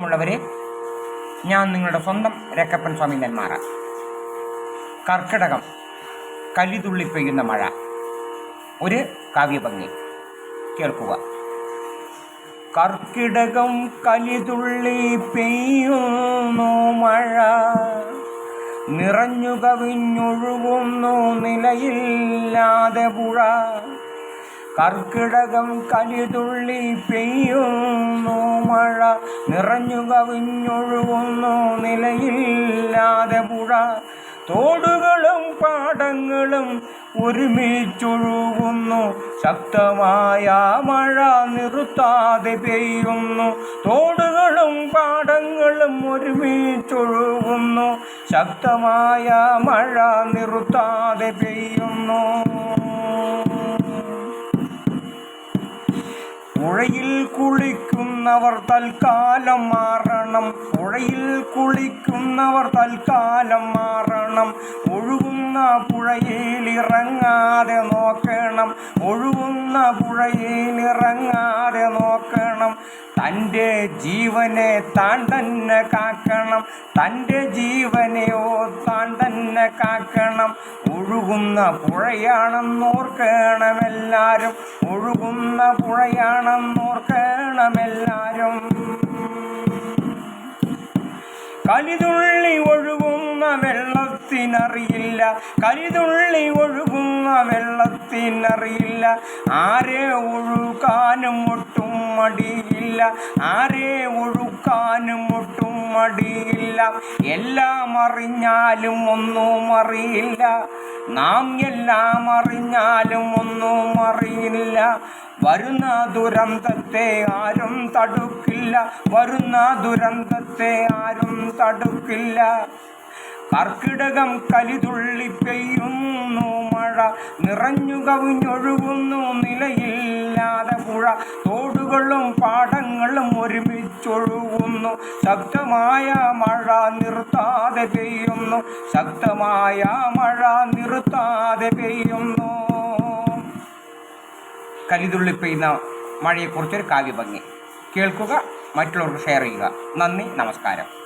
ഉള്ളവരെ ഞാൻ നിങ്ങളുടെ സ്വന്തം രക്കപ്പൻ സ്വാമി നെന്മാറ കർക്കിടകം കലിതുള്ളി പെയ്യുന്ന മഴ. ഒരു കാവ്യഭംഗി. കേൾക്കുക. കർക്കിടകം കലിതുള്ളി പെയ്യുന്നു മഴ. നിറഞ്ഞു കവിഞ്ഞൊഴുകുന്നു നിലയില്ലാതെ പുഴ. കർക്കിടകം കലിതുള്ളി പെയ്യുന്നു നിറഞ്ഞു കവിഞ്ഞൊഴുകുന്നു നിലയില്ലാതെ പുഴ. തോടുകളും പാടങ്ങളും ഒരുമിച്ചൊഴുകുന്നു. ശക്തമായ മഴ നിർത്താതെ പെയ്യുന്നു. തോടുകളും പാടങ്ങളും ഒരുമിച്ചൊഴുകുന്നു. ശക്തമായ മഴ നിർത്താതെ പെയ്യുന്നു. പുഴയിൽ കുളിക്കുന്നവർ തൽക്കാലം മാറണം. പുഴയിൽ കുളിക്കുന്നവർ തൽക്കാലം മാറണം. ഒഴുകുന്ന പുഴയിൽ ഇറങ്ങാതെ നോക്കണം. ഒഴുകുന്ന പുഴയിൽ നോക്കണം തന്റെ ജീവനെ താൻ തന്നെ കാക്കണം. തന്റെ ജീവനെയോ താൻ തന്നെ കാക്കണം. ഒഴുകുന്ന പുഴയാണെന്നോർക്കണം എല്ലാവരും ഒഴുകുന്ന പുഴയാണെന്നോർക്കണം എല്ലാവരും കലിതുള്ളി ഒഴുകുന്ന വെള്ളത്തിനറിയില്ല. കലിതുള്ളി ഒഴുകുന്ന വെള്ളത്തിനറിയില്ല. ആരെ ഒഴുകാനും ഒട്ടും മടിയില്ല ആരെ ഒഴുക്കാനും മുട്ടും മടിയില്ല. എല്ലാം അറിഞ്ഞാലും ഒന്നും അറിയില്ല. നാം എല്ലാം അറിഞ്ഞാലും ഒന്നും അറിയില്ല. വരുന്ന ദുരന്തത്തെ ആരും തടുക്കില്ല. വരുന്ന ദുരന്തത്തെ ആരും തടുക്കില്ല. കർക്കിടകം കലിതുള്ളി പെയ്യുന്നു മഴ. നിറഞ്ഞു കവിഞ്ഞൊഴുകുന്നു നിലയില്ലാതെ പുഴ. തോടുകളും പാടങ്ങളും ഒരുമിച്ചൊഴുകുന്നു. ശക്തമായ മഴ നിർത്താതെ പെയ്യുന്നു. ശക്തമായ മഴ നിർത്താതെ പെയ്യുന്നു. കലിതുള്ളി പെയ്യുന്ന മഴയെക്കുറിച്ചൊരു കാവ്യഭംഗി. കേൾക്കുക മറ്റുള്ളവർക്ക് ഷെയർ ചെയ്യുക. നന്ദി നമസ്കാരം.